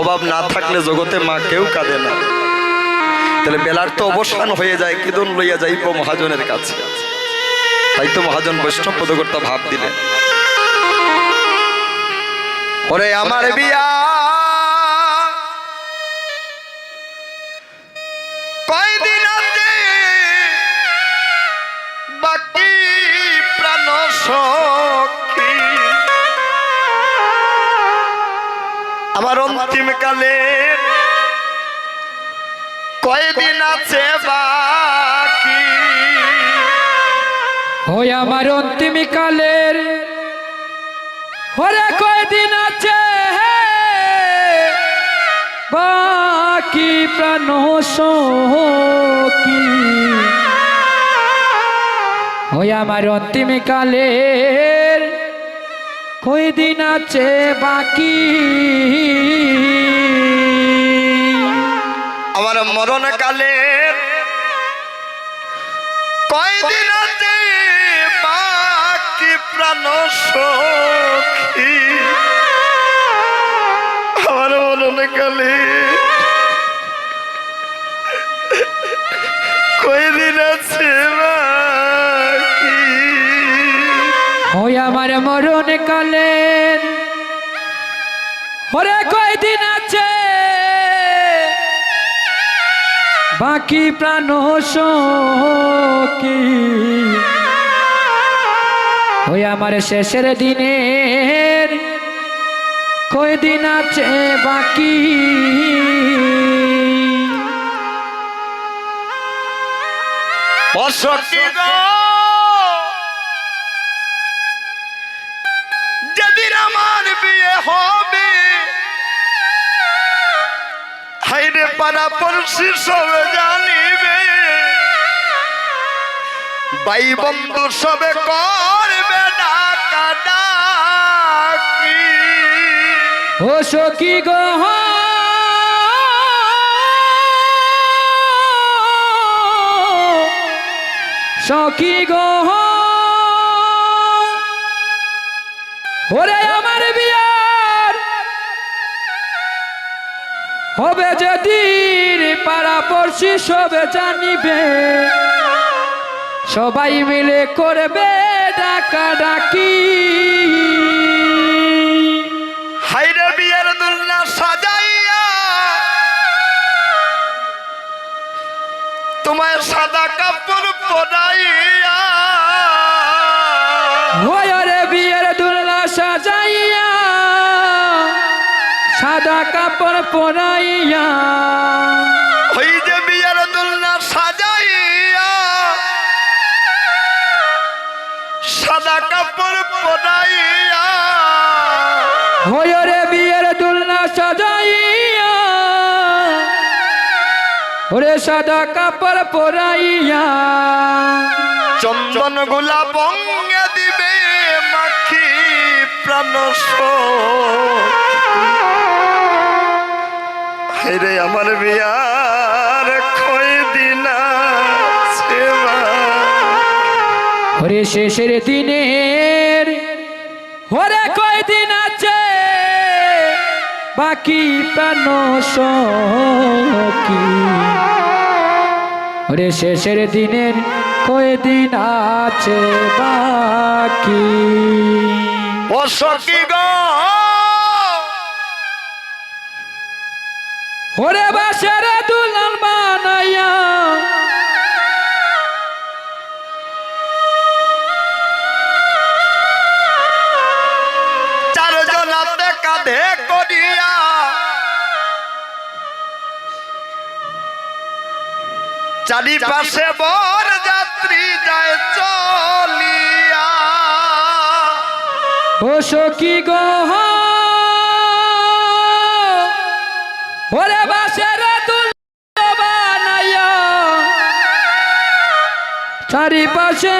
অভাব না থাকলে জগতে মা কেউ কাঁদে না। তাহলে বেলার তো অবসান হয়ে যায়, কিদন লইয়া যাইব মহাজনের কাছে? তাই তো মহাজন বৈষ্ণব পদকর্তা ভাব দিলেন। ওরে আমার বিয়া। প্রাণ আমার অন্তিম কালে কয়দিন আছে বাকি? ওই আমার অন্তিম কালের ওরে কয়দিন আছে বাকি প্রাণ সখী। ওই আমার অন্তিম কালের কয়দিন আছে বাকি? আমার মরণ কালে কয়দিন আছে বাকি প্রাণ সখী? আমার মরণ কালে কয়দিন আছে মরণ কালের ওরে কয়দিন আছে? বাকি প্রাণ ওই আমার শেষের দিনের কয়দিন আছে বাকি? অসখী পাড়া সব জানিবে। বাই বন্ধু, সবে করবে ডাকা ও সখী গো সখী গো ওরে আমার বিয়ার হবে যেদিন পাড়া পড়শি সবে জানিবে। সবাই মিলে করবে ডাকা ডাকি হাইরে বিয়ের সাজাইয়া। তোমার সাদা কাপড় পরাইয়া। কাপড় পরাইয়া। ওই যে বিয়ের দুল্লা সাজাইয়া। সাদা কাপড় পরাইয়া। ওরে বিয়ের দুল্লা সাজাইয়া। ওরে সাদা কাপড় পরাইয়া। চন্দনগুলা বঙ্গে দিবে মাখি প্রাণ রে আমার বিয়ার দিনা সেবা ওরে শেষের দিনের ওরে কয়দিন আছে? বাকি প্রাণ সখী। ওরে শেষের দিনের কয়দিন আছে বাকি? ও সখী ওরে বাসের দুলাল বানাইয়া। চারজনাতে কাঁধে করিয়া। চারিপাশে বর যাত্রী যায় চলিয়া। ও সখী গো ওরে বাসের চারিপাশে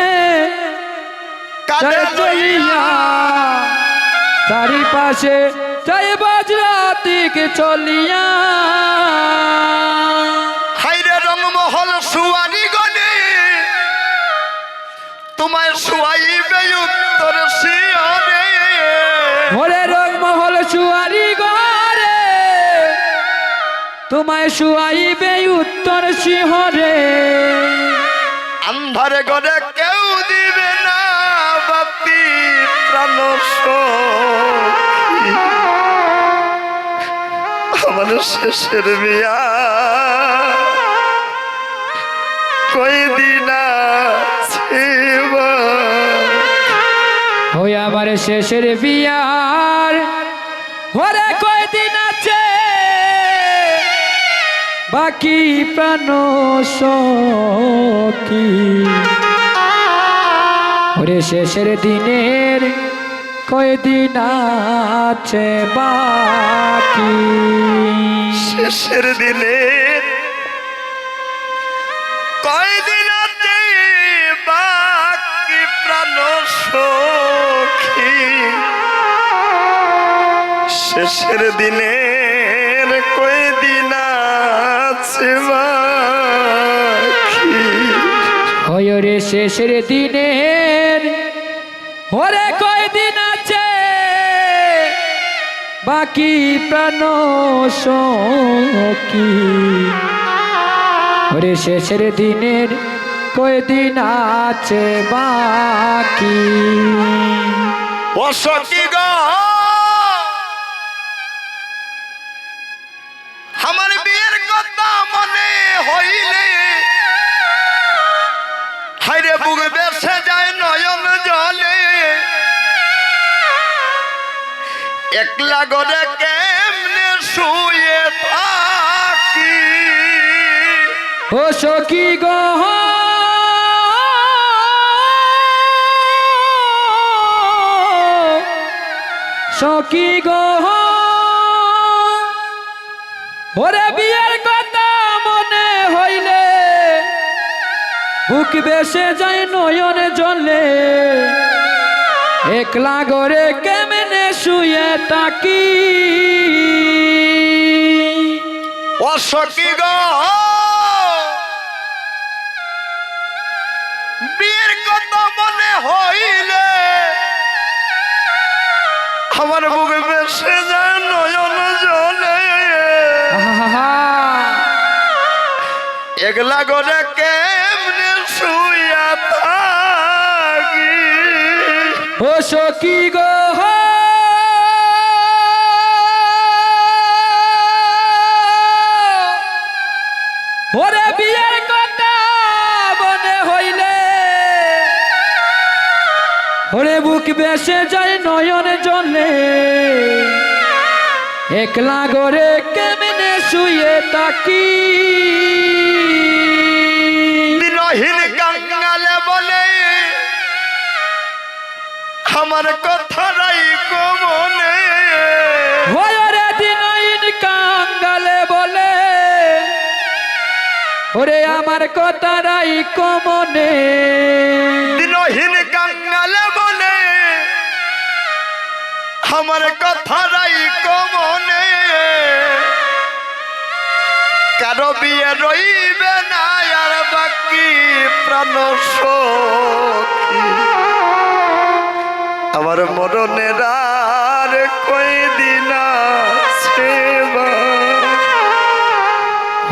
চারিপাশে জয় বজ্রাতিক চলিয়া। হাইরে রংমহল সুয়ারি গনে তোমায় শুয়াইবে উত্তর শিয়রে। ওরে রংমহল সুয়ারি ঘরে তোমায় শুয়াইবে উত্তর শিহরে আন্ধারে ঘরে কেউ দিবে না প্রাণ সখী। আমার শেষের বিয়া কই দিন? ওই আমার শেষের বিয়ার ওরে কয়দিন আছে বাকি প্রাণ সখী। ওরে শেষের দিনের কয়দিন আছে বাকি? শেষের দিনে কয়দিন আছে বাকি প্রাণ সখী? শেষের দিনের হয় রে শেষের দিনের, ওরে কয়দিন আছে? বাকি প্রাণ সখী। ওরে শেষের দিনের কয়দিন আছে বাকি? অসখী গ! একলা গড়ে কেমনে শুয়ে থাকি? ও সখী গহ সখী গহ ওরে বিয়ের কথা মনে হইলে, বুক বেসে যায় নয়নে জলে, একলা গরে কেমনে শুয়ে তাকি অসখী গ! বিয়ের কথা মনে হইলে আমার বুকে বেসে যায় নয়ন জলে একলা করে কেমনে শুয়া থাকি? ও সখী গো! বেসে যায় নয়ন জলে। একলা গরে কেমনে শুয়ে তাকি দিনহীন কাঙ্গালে বলে আমার কথা রাই কমনে ওরে দিনইন কাঙ্গালে বলে ওরে আমার কথারাই কমনে দিনহীন আমার কথা রাই কমনে কারও বিয়ে রইবে না, আর বাকি প্রাণ আমার মরণের আর কই দিন আছে বা?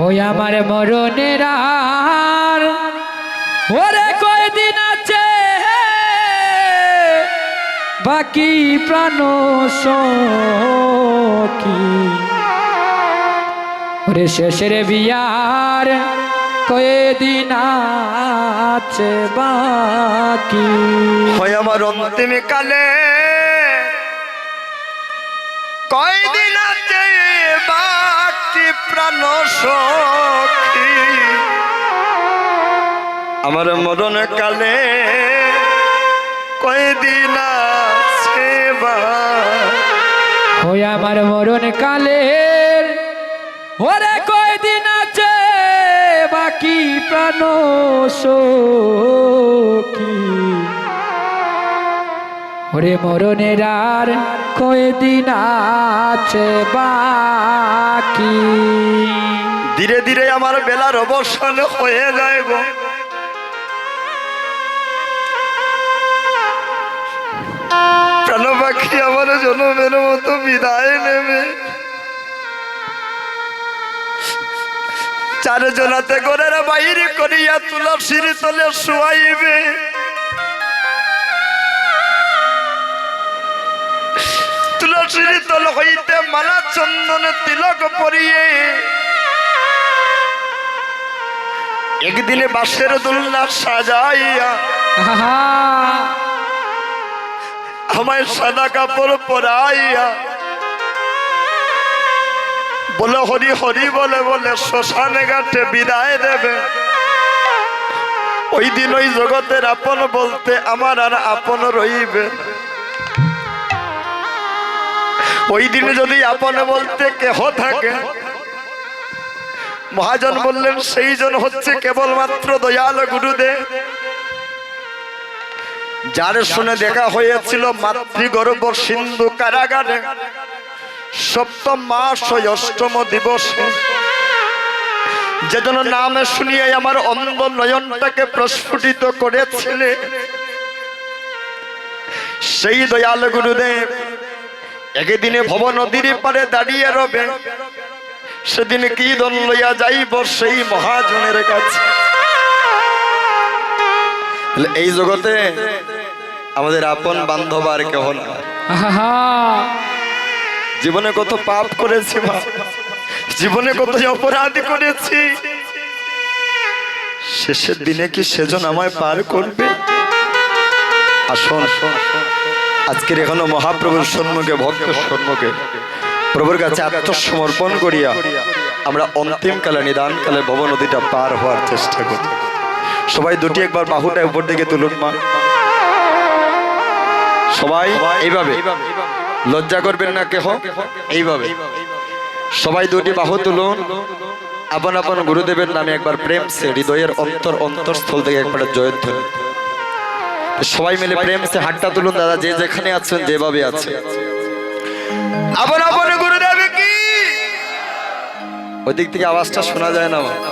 ওই আমার মরণের আর, ওরে কয়দিন আছে বাকি প্রাণ সখী। শেষের বিয়ার কয়দিন আছে বাকি। হয় আমার অন্তিম কালে। কয়দিন আছে বাকি প্রাণ আমার মরণ কালে কয়দিন আছে ওই আমার মরণ কালের ওরে কয়দিন আছে বাকি প্রাণ সখী। ওরে মরণের আর কয়দিন আছে বাকি। ধীরে ধীরে আমার বেলার অবসান হয়ে যায় গো। পাখি আমার জনমের মতো বিদায় নেবে। চারজনাতে ঘরের বাইরে করিয়া তুলসীর তলে শুয়াইবে। তুলসীর তল হইতে মালা চন্দন তিলক পরিয়ে। একদিনে বাসের দোলনা সাজাইয়া। আমায় সাদা কাপড় পরাইয়া। বলে হরি হরি, বলে বলে, শ্মশানে ঘাটে বিদায় দেবে। ওই দিন ওই জগতের আপন বলতে আমার আর আপন রইবে ওই দিনে যদি আপন বলতে কেহ থাকে, মহাজন বললেন, সেই জন হচ্ছে কেবলমাত্র দয়াল গুরুদেব। যার শুনে দেখা হয়েছিল মাতৃগর্ভ সিন্ধু কারাগারে, সপ্তম মাস ও অষ্টম দিবসে। যেজন নামে শুনিয়ে আমার অন্ধ নয়নটাকে প্রস্ফুটিত করেছিলে। সেই দয়াল গুরুদেব একদিনে ভব নদীর পারে দাঁড়িয়ে রবে, সেদিন কি দল লইয়া যাইব সেই মহাজনের কাছে। এই জগতে আমাদের আপন বান্ধব আর কেহ না। জীবনে কত পাপ করেছি মা। জীবনে কত অপরাধ করেছি। শেষের দিনে কি সেজন আমায় পার করবে? আসুন আজকের এখনও মহাপ্রভুর সম্মুখে ভক্ত সম্মুখে প্রভুর কাছে আত্মসমর্পণ করিয়া আমরা অন্তিম কালে নিদান কালে ভব নদীটা পার হওয়ার চেষ্টা করি। সবাই দুটি একবার বাহুটা উপর দিকে তুলুন মা। সবাই এইভাবে। লজ্জা করবেন না কেহ? এইভাবে। সবাই দুটি বাহু তুলুন। আপন আপন গুরুদেবের নামে একবার প্রেম সে হৃদয়ের অন্তর অন্তরস্থল থেকে একবার জয়ধ্বনি সবাই মিলে প্রেম সে হাতটা তুলুন দাদা যে যেখানে আছেন যেভাবে আছে আপন আপন গুরুদেব কি? ওই দিক থেকে আওয়াজটা শোনা যায় না।